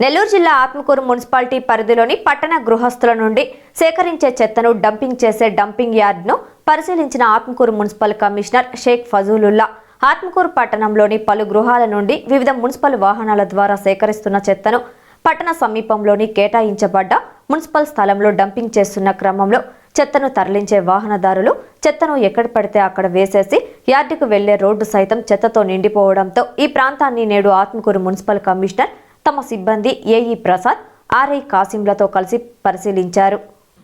నెల్లూరు జిల్లా ఆత్మకూరు మున్సిపాలిటీ పరిధిలోని పట్టణ గృహస్థుల నుండి సేకరించే చెత్తను డంపింగ్ చేసే డంపింగ్ యార్డ్ను పరిశీలించిన ఆత్మకూరు మున్సిపల్ కమిషనర్ షేక్ ఫజూలుల్లా. ఆత్మకూరు పట్టణంలోని పలు గృహాల నుండి వివిధ మున్సిపల్ వాహనాల ద్వారా సేకరిస్తున్న చెత్తను పట్టణ సమీపంలోని కేటాయించబడ్డ మున్సిపల్ స్థలంలో డంపింగ్ చేస్తున్న క్రమంలో చెత్తను తరలించే వాహనదారులు చెత్తను ఎక్కడ పడితే అక్కడ వేసేసి యార్డుకు వెళ్ళే రోడ్డు సైతం చెత్తతో నిండిపోవడంతో ఈ ప్రాంతాన్ని నేడు ఆత్మకూరు మున్సిపల్ కమిషనర్ తమ సిబ్బంది ఏఈ ప్రసాద్ ఆర్ఐ కాసింలతో కలిసి పరిశీలించారు.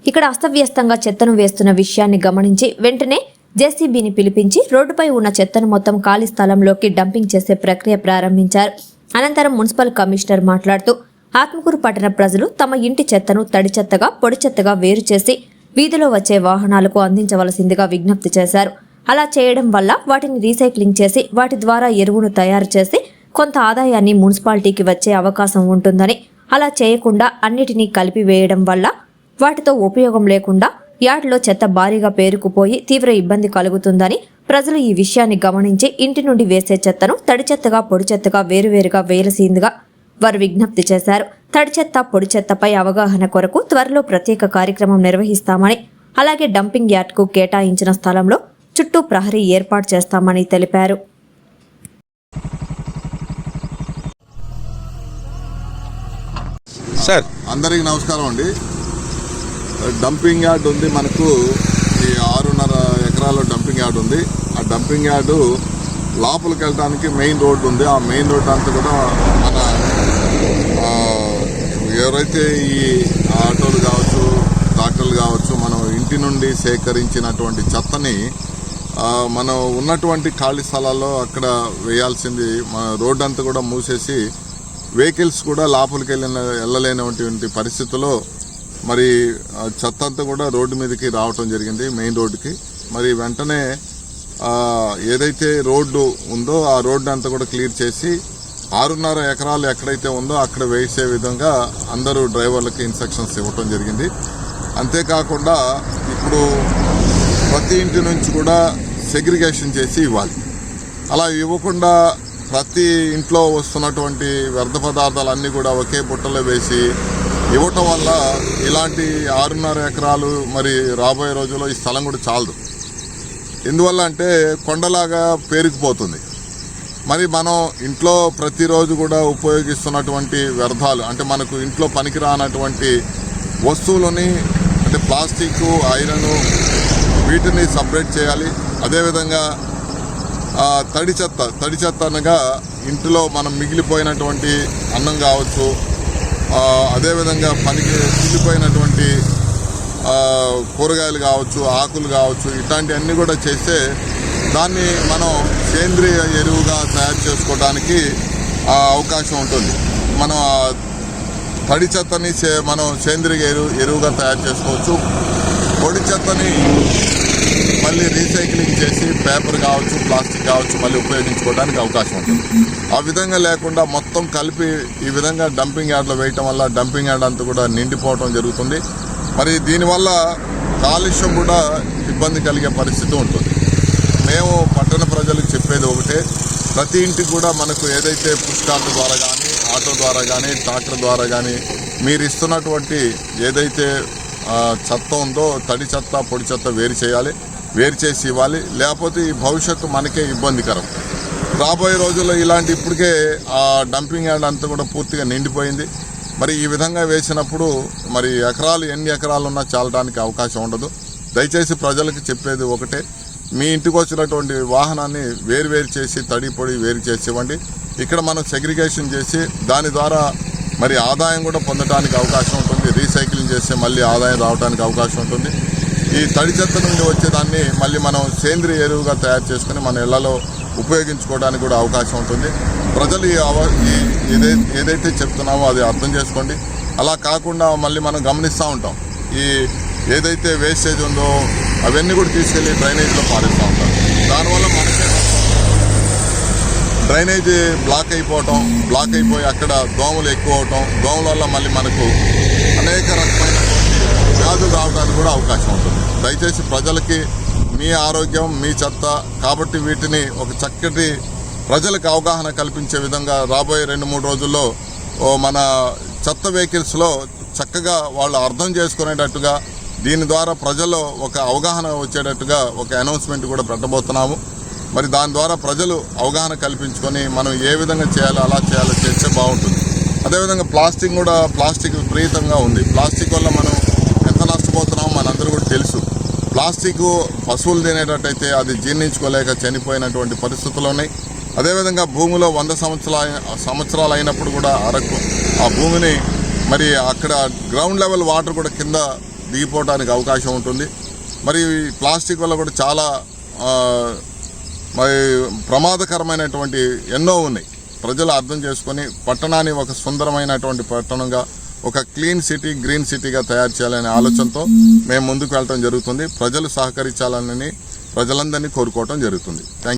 ఇక్కడ అస్తవ్యస్తంగా చెత్తను వేస్తున్న విషయాన్ని గమనించి వెంటనే జేసీబీని పిలిపించి రోడ్డుపై ఉన్న చెత్తను మొత్తం ఖాళీ స్థలంలోకి డంపింగ్ చేసే ప్రక్రియ ప్రారంభించారు. అనంతరం మున్సిపల్ కమిషనర్ మాట్లాడుతూ ఆత్మకూరు పట్టణ ప్రజలు తమ ఇంటి చెత్తను తడి చెత్తగా పొడి చెత్తగా వేరు చేసి వీధిలో వచ్చే వాహనాలకు అందించవలసిందిగా విజ్ఞప్తి చేశారు. అలా చేయడం వల్ల వాటిని రీసైక్లింగ్ చేసి వాటి ద్వారా ఎరువును తయారు చేసి కొంత ఆదాయాన్ని మున్సిపాలిటీకి వచ్చే అవకాశం ఉంటుందని అలా చేయకుండా అన్నిటినీ కలిపివేయడం వల్ల వాటితో ఉపయోగం లేకుండా యార్డ్లో చెత్త భారీగా పేరుకుపోయి తీవ్ర ఇబ్బంది కలుగుతుందని ప్రజలు ఈ విషయాన్ని గమనించి ఇంటి నుండి వేసే చెత్తను తడి చెత్తగా పొడి చెత్తగా వేరువేరుగా వేయలసిందిగా వారు విజ్ఞప్తి చేశారు. తడి చెత్త పొడి చెత్తపై అవగాహన కొరకు త్వరలో ప్రత్యేక కార్యక్రమం నిర్వహిస్తామని అలాగే డంపింగ్ యార్డ్కు కేటాయించిన స్థలంలో చుట్టూ ప్రహరీ ఏర్పాటు చేస్తామని తెలిపారు. సార్. అందరికీ నమస్కారం అండి. డంపింగ్ యార్డ్ ఉంది మనకు. ఈ ఆరున్నర ఎకరాల డంపింగ్ యార్డ్ ఉంది. ఆ డంపింగ్ యార్డు లోపలికి వెళ్ళడానికి మెయిన్ రోడ్డు ఉంది. ఆ మెయిన్ రోడ్డు అంతా కూడా మన ఎవరైతే ఈ ఆటోలు కావచ్చు ట్రాక్టర్లు కావచ్చు మనం ఇంటి నుండి సేకరించినటువంటి చెత్తని మనం ఉన్నటువంటి ఖాళీ స్థలాల్లో అక్కడ వేయాల్సింది. మన రోడ్డు అంతా కూడా మూసేసి వెహికల్స్ కూడా లోపలికి వెళ్ళిన వెళ్ళలేనటువంటి పరిస్థితుల్లో మరి చెత్త అంతా కూడా రోడ్డు మీదకి రావటం జరిగింది మెయిన్ రోడ్డుకి. మరి వెంటనే ఏదైతే రోడ్డు ఉందో ఆ రోడ్డు అంతా కూడా క్లియర్ చేసి ఆరున్నర ఎకరాలు ఎక్కడైతే ఉందో అక్కడ వేసే విధంగా అందరూ డ్రైవర్లకి ఇన్స్ట్రక్షన్స్ ఇవ్వటం జరిగింది. అంతేకాకుండా ఇప్పుడు ప్రతి ఇంటి నుంచి కూడా సెగ్రిగేషన్ చేసి ఇవ్వాలి. అలా ఇవ్వకుండా ప్రతి ఇంట్లో వస్తున్నటువంటి వ్యర్థ పదార్థాలన్నీ కూడా ఒకే బుట్టలో వేసి ఇవ్వటం వల్ల ఇలాంటి ఆరున్నర ఎకరాలు మరి రాబోయే రోజుల్లో ఈ స్థలం కూడా చాలదు. ఎందువల్ల అంటే కొండలాగా పేరుకుపోతుంది. మరి మనం ఇంట్లో ప్రతిరోజు కూడా ఉపయోగిస్తున్నటువంటి వ్యర్థాలు అంటే మనకు ఇంట్లో పనికి రానటువంటి వస్తువులని అంటే ప్లాస్టిక్ ఐరన్ వీటిని సపరేట్ చేయాలి. అదేవిధంగా తడి చెత్త తడి చెత్త అనగా ఇంటిలో మనం మిగిలిపోయినటువంటి అన్నం కావచ్చు అదేవిధంగా పనికి మిగిలిపోయినటువంటి కూరగాయలు కావచ్చు ఆకులు కావచ్చు ఇట్లాంటివన్నీ కూడా చేస్తే దాన్ని మనం సేంద్రియ ఎరువుగా తయారు చేసుకోవడానికి అవకాశం ఉంటుంది. మనం తడి చెత్తని మనం సేంద్రియ ఎరువు ఎరువుగా తయారు చేసుకోవచ్చు. పొడి చెత్తని మళ్ళీ రీసైక్లింగ్ చేసి పేపర్ కావచ్చు ప్లాస్టిక్ కావచ్చు మళ్ళీ ఉపయోగించుకోవడానికి అవకాశం ఉంటుంది. ఆ విధంగా లేకుండా మొత్తం కలిపి ఈ విధంగా డంపింగ్ యార్డ్లో వేయటం వల్ల డంపింగ్ యార్డ్ అంతా కూడా నిండిపోవటం జరుగుతుంది. మరి దీనివల్ల కాలుష్యం కూడా ఇబ్బంది కలిగే పరిస్థితి ఉంటుంది. మేము పట్టణ ప్రజలకు చెప్పేది ఒకటే ప్రతి ఇంటికి కూడా మనకు ఏదైతే పుష్కార్డు ద్వారా కానీ ఆటో ద్వారా కానీ ట్రాక్టర్ ద్వారా కానీ మీరు ఇస్తున్నటువంటి ఏదైతే చెత్త ఉందో తడి చెత్త పొడి చెత్త వేరు చేయాలి. వేరు చేసి ఇవ్వాలి. లేకపోతే ఈ భవిష్యత్తు మనకే ఇబ్బందికరం. రాబోయే రోజుల్లో ఇలాంటి ఇప్పటికే ఆ డంపింగ్ యార్డ్ అంతా కూడా పూర్తిగా నిండిపోయింది. మరి ఈ విధంగా వేసినప్పుడు మరి ఎకరాలు ఎన్ని ఎకరాలు ఉన్నా చాలడానికి అవకాశం ఉండదు. దయచేసి ప్రజలకు చెప్పేది ఒకటే. మీ ఇంటికి వచ్చినటువంటి వాహనాన్ని వేరు వేరు చేసి తడి పొడి వేరు చేసి ఇవ్వండి. ఇక్కడ మనం సెగ్రిగేషన్ చేసి దాని ద్వారా మరి ఆదాయం కూడా పొందడానికి అవకాశం ఉంటుంది. రీసైక్లింగ్ చేస్తే మళ్ళీ ఆదాయం రావడానికి అవకాశం ఉంటుంది. ఈ తడి చెత్త నుండి వచ్చేదాన్ని మళ్ళీ మనం సేంద్రియ ఎరువుగా తయారు చేసుకుని మన ఇళ్ళలో ఉపయోగించుకోవడానికి కూడా అవకాశం ఉంటుంది. ప్రజలు ఈ అవ- ఈ ఏదై ఏదైతే చెప్తున్నామో అది అర్థం చేసుకోండి. అలా కాకుండా మళ్ళీ మనం గమనిస్తూ ఉంటాం. ఈ ఏదైతే వేస్టేజ్ ఉందో అవన్నీ కూడా తీసుకెళ్ళి డ్రైనేజ్లో పారేస్తూ ఉంటాం దానివల్ల మనకే డ్రైనేజ్ బ్లాక్ అయిపోవటం బ్లాక్ అయిపోయి అక్కడ దోమలు ఎక్కువ అవటం దోమల వల్ల మళ్ళీ మనకు అనేక రకమైనటువంటి వ్యాధులు రావడానికి కూడా అవకాశం ఉంటుంది. దయచేసి ప్రజలకి మీ ఆరోగ్యం మీ చెత్త కాబట్టి వీటిని ఒక చక్కటి ప్రజలకు అవగాహన కల్పించే విధంగా రాబోయే రెండు మూడు రోజుల్లో ఓ మన చెత్త వెహికల్స్లో చక్కగా వాళ్ళు అర్థం చేసుకునేటట్టుగా దీని ద్వారా ప్రజల్లో ఒక అవగాహన వచ్చేటట్టుగా ఒక అనౌన్స్మెంట్ కూడా పెట్టబోతున్నాము. మరి దాని ద్వారా ప్రజలు అవగాహన కల్పించుకొని మనం ఏ విధంగా చేయాలో అలా చేయాలో చేస్తే బాగుంటుంది. అదేవిధంగా ప్లాస్టిక్ కూడా ప్లాస్టిక్ విపరీతంగా ఉంది. ప్లాస్టిక్ వల్ల మనం నష్టపోతున్నామో మనందరూ కూడా తెలుసు. ప్లాస్టిక్ పశువులు తినేటట్టయితే అది జీర్ణించుకోలేక చనిపోయినటువంటి పరిస్థితులు ఉన్నాయి. అదేవిధంగా భూమిలో వంద సంవత్సరాల సంవత్సరాలు అయినప్పుడు కూడా అరకు ఆ భూమిని మరి అక్కడ గ్రౌండ్ లెవెల్ వాటర్ కూడా కింద దిగిపోవడానికి అవకాశం ఉంటుంది. మరి ప్లాస్టిక్ వల్ల కూడా చాలా మరి ప్రమాదకరమైనటువంటి ఎన్నో ఉన్నాయి. ప్రజలు అర్థం చేసుకొని పట్టణాన్ని ఒక సుందరమైనటువంటి పట్టణంగా ఒక క్లీన్ సిటీ గ్రీన్ సిటీగా తయారు చేయాలనే ఆలోచనతో మేము ముందుకు వెళ్ళటం జరుగుతుంది. ప్రజలు సహకరించాలని ప్రజలందరినీ కోరుకోవటం జరుగుతుంది. థ్యాంక్